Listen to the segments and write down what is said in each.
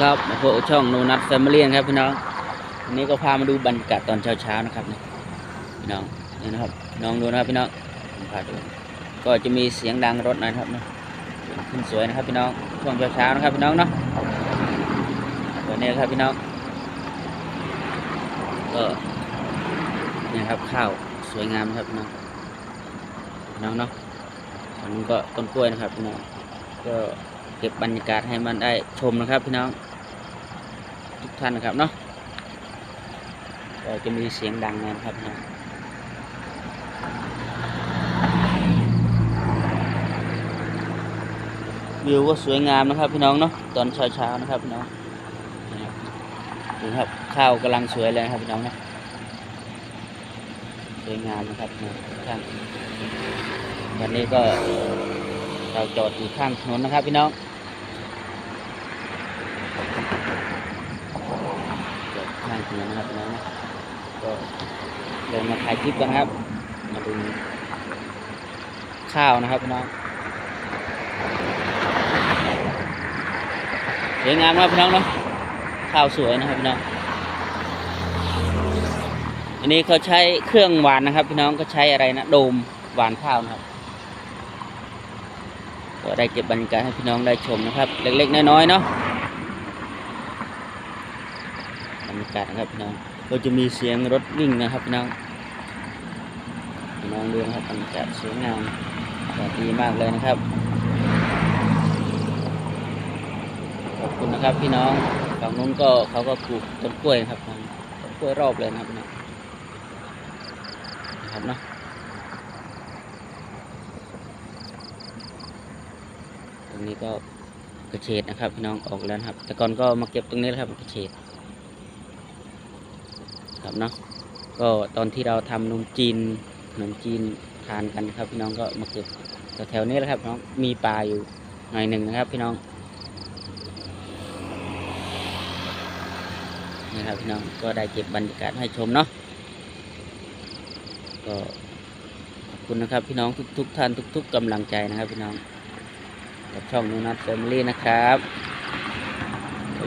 ครับมาพบกับช่องโนนัทแฟมิลี่ครับพี่น้องวันนี้ก็พามาดูบรรยากาศตอนเช้าๆนะครับพี่น้องนี่นะครับน้องดูนะครับพี่น้องพาดูก็จะมีเสียงดังรถนะครับนะขึ้นสวยนะครับพี่น้องช่วงเช้าๆนะครับพี่น้องเนาะวันนี้ครับพี่น้องก็นี่ครับข้าวสวยงามครับพี่น้องพี่น้องเนาะอันนี้ก็ต้นกล้วยนะครับพี่น้องก็เก็บบรรยากาศให้มันได้ชมนะครับพี่น้อง ทุกท่านนะครับเนาะก็จะมีเสียงดังนะครับน้องวิวก็สวยงามนะครับพี่น้องเนาะตอนเช้าๆนะครับพี่น้องดูครับข้าวกำลังสวยเลยนะครับพี่น้องเนาะสวยงามนะครับพี่น้องทุกท่านวันนี้ก็เราจอดอยู่ข้างถนนนะครับพี่น้อง จอด ข้างถนนนะครับน้องนะก็เดินมาถ่ายคลิปกันนะครับ มาดูข้าวนะครับพี่น้องสวยงามครับพี่น้องเนาะข้าวสวยนะครับพี่น้องอันนี้เขาใช้เครื่องหวานนะครับ พี่น้องก็ใช้อะไรนะโดมหวานข้าวนะครับก็ได้เก็บบรรยากาศให้พี่น้องได้ชมนะครับ เล็กๆน้อยๆเนาะบ รรยากาศนะครับพี่น้องก็จะมีเสียงรถวิ่งนะครับพี่น้องพี่น้องดูนะครับบรรยากาศสวยงามดีมากเลยนะครับ ขอบคุณนะครับพี่น้องฝั่งนู้นก็เขาก็ปลูกต้นกล้วยครับต้นกล้วยรอบเลยนะครับพี่น้องนะครับเนาะตรงนี้ก็กระเฉดนะครับพี่น้องออกแล้วครับ แต่ก่อนก็มาเก็บตรงนี้แหละครับกระเฉด ครับเนาะก็ตอนที่เราทำนมจีนขนมจีนทานกันนะครับ พี่น้องก็มาเก็บแถวๆนี้แหละครับพี่น้องมีปลาอยู่หน่อยหนึ่งนะครับ พี่น้องนี่ครับพี่น้องก็ได้เก็บบรรยากาศให้ชมเนาะก็ขอบคุณนะครับพี่น้องทุกๆท่านทุก ๆกำลังใจนะครับพี่น้องกับช่องนูนัทแฟมิลี่นะครับ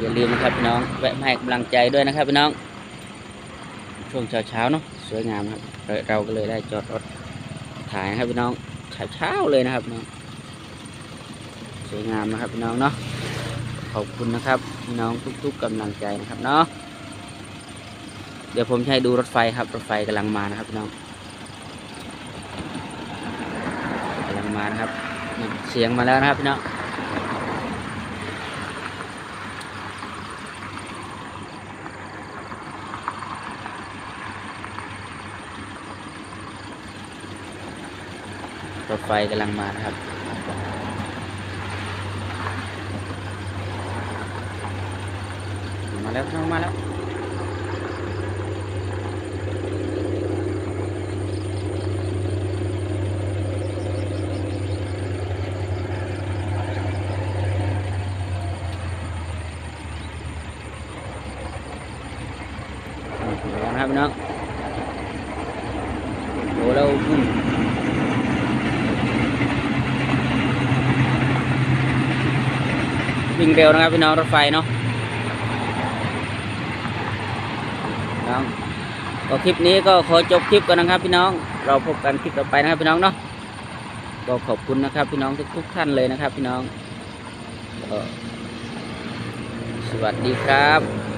อย่าลืมนะครับพี่น้องแวะมาให้กำลังใจด้วยนะครับพี่น้อง ช่วงเช้าๆเนาะสวยงามครับเราเราก็เลยได้จอดรถถ่ายนะครับพี่น้องเช้าๆเลยนะครับน้องสวยงามนะครับพี่น้องเนาะขอบคุณนะครับพี่น้องทุกๆกำลังใจนะครับเนาะเดี๋ยวผมให้ดูรถไฟครับรถไฟกำลังมานะครับพี่น้องกำลังมานะครับเสียงมาแล้วนะครับพี่น้อง รถไฟกำลังมานะครับ มาแล้วมาแล้วนะครับน้องโอ้เราอืม วิ่งเร็วนะครับพี่น้องรถไฟเนาะน้องก็คลิปนี้ก็ขอจบคลิปกันนะครับพี่น้อง เราพบกันคลิปต่อไปนะครับพี่น้องเนาะก็ขอบคุณนะครับพี่น้องทุกๆท่านเลยนะครับพี่น้องสวัสดีครับ